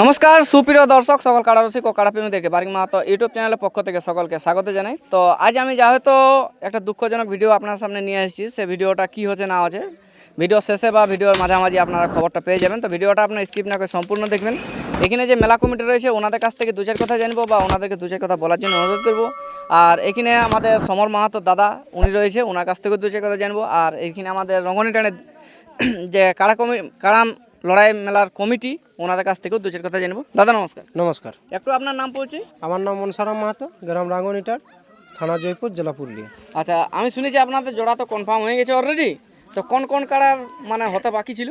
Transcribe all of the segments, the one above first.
নমস্কার, সুপ্রিয় দর্শক, সকল কারারসিক ও কারাপ্রেমীদেরকে বারিক মাহাতো ইউটিউব চ্যানেলের পক্ষ থেকে সকলকে স্বাগত জানাই। তো আজ আমি যা হয়তো একটা দুঃখজনক ভিডিও আপনার সামনে নিয়ে এসেছি, সে ভিডিওটা কি হচ্ছে না হচ্ছে, ভিডিও শেষে বা ভিডিওর মাঝামাঝি আপনারা খবরটা পেয়ে যাবেন। তো ভিডিওটা আপনার স্কিপ না করে সম্পূর্ণ দেখবেন। এখানে যে মেলা কমিটি রয়েছে, ওনাদের কাছ থেকে দু চার কথা জানব বা ওনাদেরকে দু চার কথা বলার জন্য অনুরোধ করব। আর এখানে আমাদের সমর মাহাতো দাদা, উনি রয়েছে, ওনার কাছ থেকে দু চার কথা জানব। আর এখানে আমাদের রঙ্গনি টানের যে কারা কমি কারা লড়াই মেলার কমিটি ওনাদের কাছ থেকেও দু চার কথা জানব দাদা নমস্কার। নমস্কার। একটু আপনার নাম পড়ছি আমার নাম মনসারাম মাহাতো গ্রাম রাঙ্গনিটার থানা জয়পুর জেলা পুরুলিয়া। আচ্ছা আমি শুনেছি আপনাদের জোড়া তো কনফার্ম হয়ে গেছে অলরেডি তো কোন কোন কারার মানে হতে বাকি ছিল?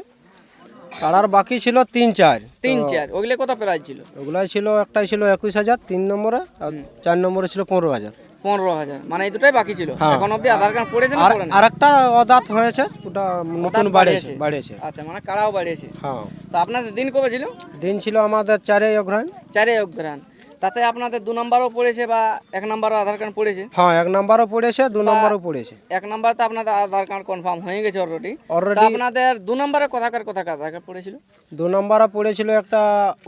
কাড়ার বাকি ছিল তিন চার। তিন চার ওগুলো কত প্রাইজ ছিল? ওগুলাই ছিল একটাই ছিল একুশ হাজার তিন নম্বরে আর চার নম্বরে ছিল পনেরো হাজার। পনেরো হাজার। মানে এই দুটাই বাকি ছিল। হ্যাঁ। এখন অবধি আধার কার্ড পড়েছে না আর? আরেকটা অদাত হয়েছে ওটা নতুন বাড়িয়েছে। বাড়িয়েছে। আচ্ছা মানে কারাও বাড়িয়েছে। হ্যাঁ। তো আপনাদের দিন কবে ছিল? দিন ছিল আমাদের চারে অগ্রহণ চারে অগ্রান তাতে আপনাদের দু নম্বরও পড়েছে বা এক নম্বরও আধার কার্ড পড়েছে? হ্যাঁ এক নম্বরও পড়েছে দু নম্বরও পড়েছে। এক নম্বর তো আপনাদের আধার কার্ড কনফার্ম হয়ে গেছে অলরেডি অলরেডি আপনাদের দু নম্বরে কোথাকার কোথাকার আধার কার্ড পড়েছিল? দু নম্বরে পড়েছিল একটা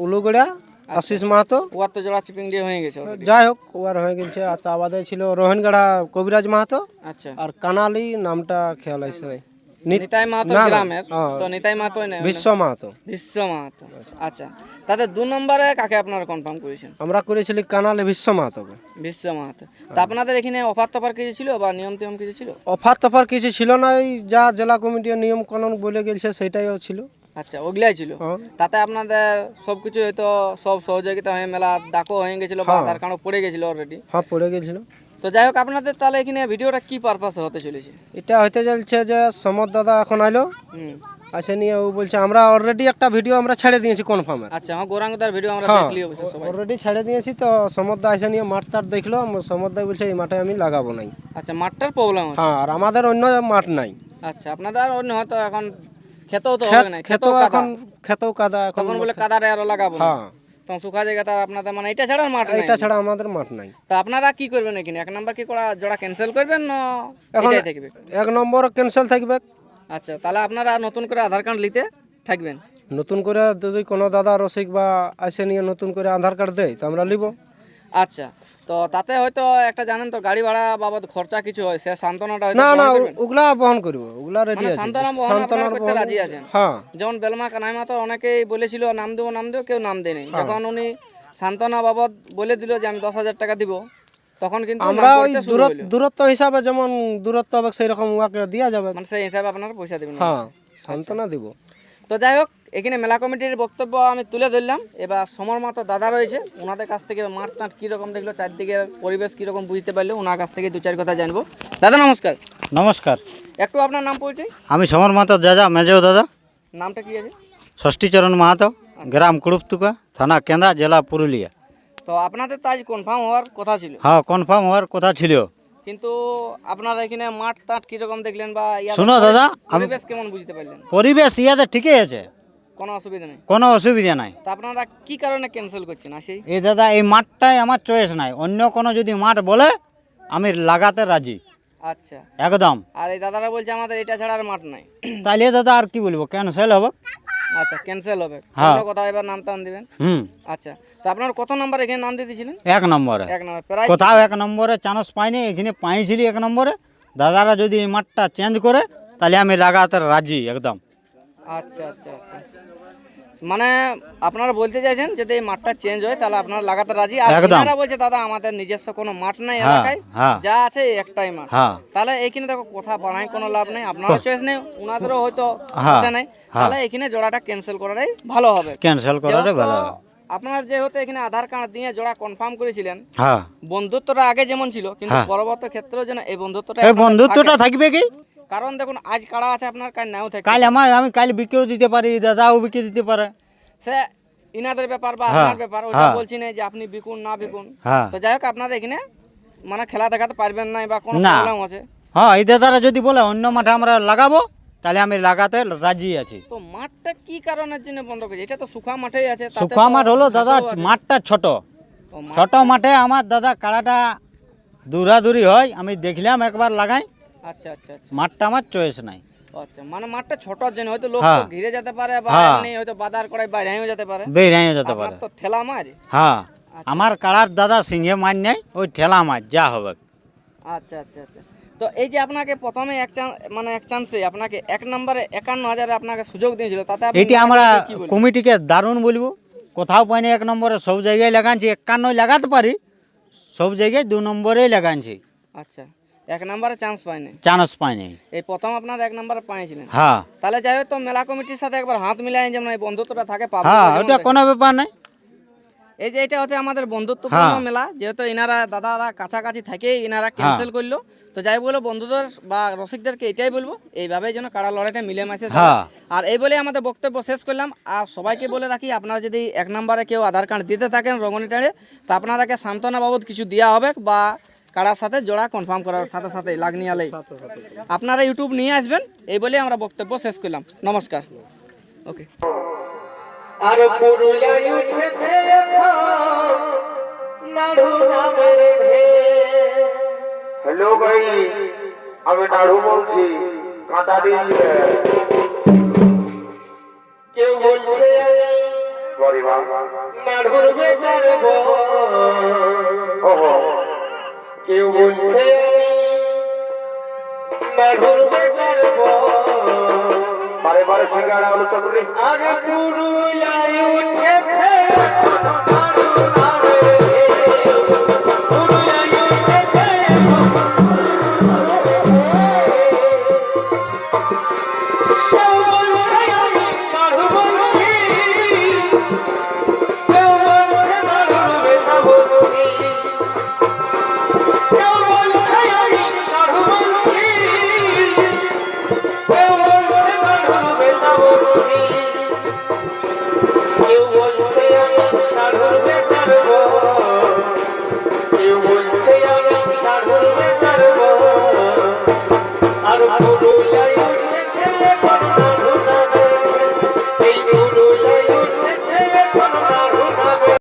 উলুগড়া আশিস মাহাতো। ওয়ার তো জোড়া চিপিং দিয়ে হয়ে গেছে যাই হোক ওয়ার হয়ে গেছে। আর তা বাদে ছিল রোহনগড়া কবিরাজ মাহাতো। আচ্ছা। আর কানালি নামটা খেয়াল আছে নি- নিতাই মাহাতো না, না, গ্রামের। তো নিতাই মাহাতো নেই বিশ্ব মাহাতো। বিশ্ব মাহাতো। আচ্ছা। তাতে দু নম্বরে কাকে আপনারা কনফার্ম করেছেন? আমরা করেছিলি কানালে বিশ্ব মাহাতোকে বিশ্ব মাহাতো। তা আপনাদের এখানে অফার তফার কিছু ছিল বা নিয়ম টিয়ম কিছু ছিল? অফার তফার কিছু ছিল না। এই যা জেলা কমিটির নিয়ম কানুন বলে গেছে সেটাইও ছিল। আচ্ছা ওগুলাই ছিল। হ্যাঁ। তাতে আপনাদের সব কিছু হয়তো সব সহযোগিতা হয়ে মেলা ডাকও হয়ে গেছিল বা আধার কার্ডও পড়ে গেছিল অলরেডি হ্যাঁ পড়ে গেছিল। তো যাই হোক আপনাদের তাহলে এখানে ভিডিওটা কি পারপাসে হতে চলেছে? এটা হতে চলছে যে সমর দাদা এখন আইলো। আসে নিয়ে ও বলছে আমরা অলরেডি একটা ভিডিও আমরা ছেড়ে দিয়েছি কনফার্মের আচ্ছা আমার গৌরাঙ্গদার ভিডিও আমরা হ্যাঁ দেখলি অবশ্য সবাই। অলরেডি ছেড়ে দিয়েছি তো সমরদা এসে নিয়ে মাঠ টাট দেখল। সমরদা বলছে এই মাঠে আমি লাগাবো নাই। আচ্ছা মাঠটার প্রবলেম আছে হ্যাঁ আর আমাদের অন্য মাঠ নাই। আচ্ছা আপনাদের অন্য হয়তো এখন খেতেও তো হবে না খেতেও এখন খেতেও কাদা এখন তখন বলে কাদারে আরও লাগাবো। হ্যাঁ। তখন শুকা জায়গা তার আপনাদের মানে এটা ছাড়া মাঠ নাই। এটা ছাড়া আমাদের মাঠ নাই। তো আপনারা কি করবেন এখানে? এক নাম্বার কি করা জোড়া ক্যান্সেল করবেন না এখন- এটাই থাকবে? এক নম্বর ক্যান্সেল থাকবে। আচ্ছা তাহলে আপনারা নতুন করে আধার কার্ড নিতে থাকবেন? নতুন করে যদি কোনো দাদা রসিক বা আসে নিয়ে নতুন করে আধার কার্ড দেয় তো আমরা নিব। আচ্ছা তো তাতে হয়তো একটা জানেন তো গাড়ি ভাড়া বাবদ খরচা কিছু হয় সে সান্ত্বনাটা হয়তো না না ওগুলা বহন করব ওগুলা রেডি মানে আছে। সান্ত্বনা বহন আপনারা করতে রাজি আছেন? হ্যাঁ। যেমন বেলমা কানাইমা তো অনেকেই বলেছিল নাম দেবো নাম দেবো কেউ নাম দেয়নি। হ্যাঁ। যখন উনি সান্ত্বনা বাবদ বলে দিল যে আমি দশ হাজার টাকা দিব তখন কিন্তু আমরা ওই দূরত্ব হিসাবে যেমন দূরত্ব হবে সেই রকম ওয়াকে দেওয়া যাবে। মানে সেই হিসাবে আপনারা পয়সা দেবেন। হ্যাঁ সান্ত্বনা দিব। তো যাই হোক এখানে মেলা কমিটির বক্তব্য আমি তুলে ধরলাম। এবার সমর মতো দাদা রয়েছে ওনাদের কাছ থেকে মাঠ টাট কীরকম দেখল চারদিকের পরিবেশ কীরকম বুঝতে পারল ওনার কাছ থেকে দু চার কথা জানব। দাদা নমস্কার। নমস্কার। একটু আপনার নাম পরিচয় আমি সমর মাহাতো দাদা মেজো দাদা। নামটা কি আছে? ষষ্ঠীচরণ মাহাতো গ্রাম কুড়ুপতুকা থানা কেন্দা জেলা পুরুলিয়া। তো আপনাদের তো আজ কনফার্ম হওয়ার কথা ছিল। হ্যাঁ কনফার্ম হওয়ার কথা ছিল। কিন্তু আপনারা এখানে মাঠ টাট কীরকম দেখলেন বা ইয়াদের শোনো দাদা পরিবেশ কেমন বুঝতে পারলেন? পরিবেশ ইয়াতে ঠিকই আছে। কোনো অসুবিধা নেই। কোনো অসুবিধা নাই। তা আপনারা কি কারণে ক্যান্সেল করছেন? আসেই এই দাদা এই মাঠটাই আমার চয়েস নাই। অন্য কোনো যদি মাঠ বলে আমি লাগাতে রাজি। আচ্ছা। একদম। আর এই দাদারা বলছে আমাদের এটা ছাড়া আর মাঠ নাই। তাহলে দাদা আর কি বলব? ক্যান্সেল হবে। আচ্ছা ক্যান্সেল হবে। হ্যাঁ। কোথাও এবার নাম টান দিবেন? হুম। আচ্ছা। তো আপনার কত নাম্বার এখানে নাম দিয়ে দিয়েছিলেন? এক নম্বরে। এক নাম্বার। প্রায় কোথাও এক নম্বরে চান্স পাইনি এখানে পাইছিলি এক নম্বরে। দাদারা যদি এই মাঠটা চেঞ্জ করে তাহলে আমি লাগাতে রাজি একদম। আচ্ছা আচ্ছা আচ্ছা। মানে আপনারা বলতে চাইছেন যদি এই মাঠটা চেঞ্জ হয় তাহলে আপনারা লাগাতে রাজি। আর একদম। বলছে দাদা আমাদের নিজস্ব কোনো মাঠ নাই হ্যাঁ, এলাকায়। হ্যাঁ। যা আছে একটাই মাঠ। হ্যাঁ। তাহলে এইখানে দেখো কথা বাড়াই কোনো লাভ নেই। আপনারও চয়েস নেই। ওনাদেরও হয়তো হ্যাঁ, ইচ্ছা নেই। তাহলে এখানে জোড়াটা ক্যান্সেল করাটাই ভালো হবে। ক্যান্সেল করারে ভালো হবে। আপনারা যেহেতু এখানে আধার কার্ড দিয়ে জোড়া কনফার্ম করেছিলেন হ্যাঁ। বন্ধুত্বটা আগে যেমন ছিল কিন্তু পরবর্তী ক্ষেত্রেও যেন এই বন্ধুত্বটা এই বন্ধুত্বটা থাকবে কি? কারণ দেখুন আজ কারা আছে আপনার কাজ নাও থাকে। কাল আমার আমি কাল বিকেও দিতে পারি দাদাও বিকে দিতে পারে। সে ইনাদের ব্যাপার বা আপনার ব্যাপার ওটা হ্যাঁ। বলছি না যে আপনি বিকুন না বিকুন। হ্যাঁ। তো যাই হোক আপনার এখানে মানে খেলা দেখাতে পারবেন না বা কোনো প্রবলেম আছে। হ্যাঁ এই দাদারা যদি বলে অন্য মাঠে আমরা লাগাবো তাহলে আমি লাগাতে রাজি আছি। তো মাঠটা কি কারণের জন্য বন্ধ করেছে? এটা তো সুখা মাঠেই আছে শুকা মাঠ হলো দাদা মাঠটা ছোট। ছোট মাঠে আমার দাদা কাড়াটা দূরাদূরি হয় আমি দেখলাম একবার লাগাই। আচ্ছা আচ্ছা আচ্ছা। মাঠটা আমার চয়েস নাই। আচ্ছা মানে মাঠটা ছোটর জন্য হয়তো লোক হ্যাঁ। ঘিরে যেতে পারে বা হ্যাঁ। এমনি হয়তো বাজার করে বাইরেও যেতে পারে। বেরিয়ে যেতে পারে। তো ঠেলা মার হ্যাঁ আমার কাড়ার দাদা সিংহে মার নেই ওই ঠেলা মার যা হবে। আচ্ছা আচ্ছা আচ্ছা। তো এই যে আপনাকে প্রথমে এক চান্স মানে এক চান্সে আপনাকে এক নম্বরে একান্ন হাজারে আপনাকে সুযোগ দিয়েছিল তাতে এটি আমরা কমিটিকে দারুণ বলব। কোথাও পাইনি এক নম্বরে সব জায়গায় লাগানছি একান্নই লাগাতে পারি সব জায়গায় দু নম্বরেই লাগানছি আচ্ছা। এক নম্বরে চান্স পাইনি। চান্স পাইনি। এই প্রথম আপনার এক নম্বরে পাইছিলেন। হ্যাঁ। তাহলে যাই হোক তো মেলা কমিটির সাথে একবার হাত মিলাই যেমন এই বন্ধুত্বটা থাকে পাবো হ্যাঁ ওটা কোনো ব্যাপার নাই। এই যে এটা হচ্ছে আমাদের বন্ধুত্বপূর্ণ হ্যাঁ। মেলা যেহেতু ইনারা দাদারা কাছাকাছি থাকে ইনারা ক্যান্সেল করল। তো যাই বলো বন্ধুদের বা রসিকদেরকে এটাই বলব এইভাবে যেন কাড়া লড়াইটা মিলে মাসে হ্যাঁ। আর এই বলে আমাদের বক্তব্য শেষ করলাম। আর সবাইকে বলে রাখি আপনারা যদি এক নম্বরে কেউ আধার কার্ড দিতে থাকেন রঙনি টাড়ে তো আপনারাকে সান্ত্বনা বাবদ কিছু দেওয়া হবে বা কাড়ার সাথে জোড়া কনফার্ম করার সাথে সাথে লাগনি আলেই আপনারা ইউটিউব নিয়ে আসবেন এই বলে আমরা বক্তব্য শেষ করলাম। নমস্কার। ওকে আর পুরুলিয়ায় উঠেছে নাড়ু নামের হ্যালো ভাই আমি নাড়ু বলছি কাঁটা দিয়ে কেউ বলছে নাড়ুর বেটার ওহো। কেউ বলছে আমি নাড়ুর বেটার বারে বারে সিঙ্গারা আলু চকরি আরে পুরুলিয়ায় উঠেছে। কেউ